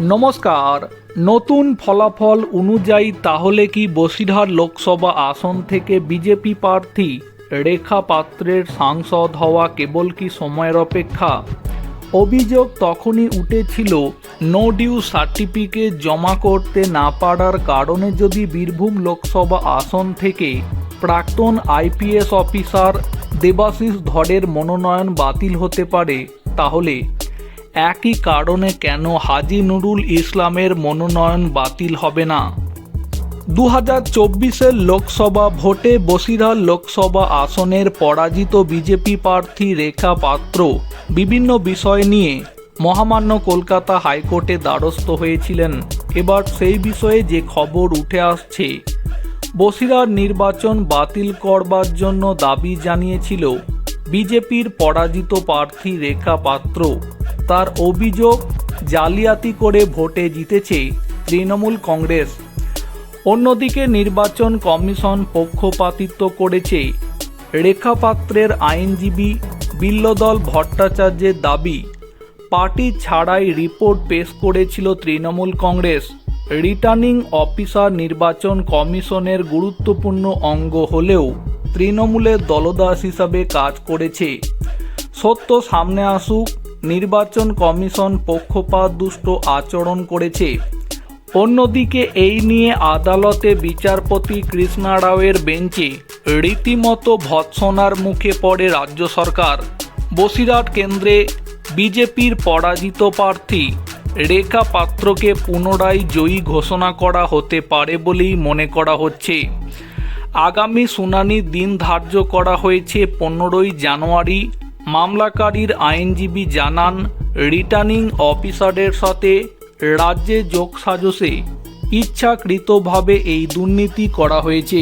নমস্কার। নতুন ফলাফল অনুযায়ী তাহলে কি বসিরহাট লোকসভা আসন থেকে বিজেপি প্রার্থী রেখা পাত্রের সাংসদ হওয়া কেবল কি সময়ের অপেক্ষা? অভিযোগ তখনই উঠেছিল নো ডিউ সার্টিফিকেট জমা করতে না পারার কারণে যদি বীরভূম লোকসভা আসন থেকে প্রাক্তন আইপিএস অফিসার দেবাশিস ধরের মনোনয়ন বাতিল হতে পারে, তাহলে একই কারণে কেন হাজি নুরুল ইসলামের মনোনয়ন বাতিল হবে না? দু হাজার চব্বিশের লোকসভা ভোটে বসিরহাট লোকসভা আসনের পরাজিত বিজেপি প্রার্থী রেখা পাত্র বিভিন্ন বিষয় নিয়ে মহামান্য কলকাতা হাইকোর্টে দ্বারস্থ হয়েছিলেন। এবার সেই বিষয়ে যে খবর উঠে আসছে, বসিরহাট নির্বাচন বাতিল করবার জন্য দাবি জানিয়েছিল বিজেপির পরাজিত প্রার্থী রেখা পাত্র। তার অভিযোগ জালিয়াতি করে ভোটে জিতেছে তৃণমূল কংগ্রেস। অন্যদিকে নির্বাচন কমিশন পক্ষপাতিত্ব করেছে রেখা পাত্রের আইনজীবী বিল্লদল ভট্টাচার্যের দাবি, পার্টি ছাড়াই রিপোর্ট পেশ করেছিল তৃণমূল কংগ্রেস। রিটার্নিং অফিসার নির্বাচন কমিশনের গুরুত্বপূর্ণ অঙ্গ হলেও তৃণমূলের দলদাস হিসাবে কাজ করেছে। সত্য সামনে আসুক নির্বাচন কমিশন পক্ষপাত দুষ্ট আচরণ করেছে। অন্যদিকে এই নিয়ে আদালতে বিচারপতি কৃষ্ণা রাওয়ের বেঞ্চে রীতিমতো ভৎসনার মুখে পড়ে রাজ্য সরকার। বসিরহাট কেন্দ্রে বিজেপির পরাজিত প্রার্থী রেখা পাত্রকে পুনরায় জয়ী ঘোষণা করা হতে পারে বলেই মনে করা হচ্ছে। আগামী শুনানির দিন ধার্য করা হয়েছে পনেরোই জানুয়ারি মামলাকারীর আইনজীবী জানান রিটার্নিং অফিসারের সাথে রাজ্যে যোগসাজসে ইচ্ছাকৃতভাবে এই দুর্নীতি করা হয়েছে।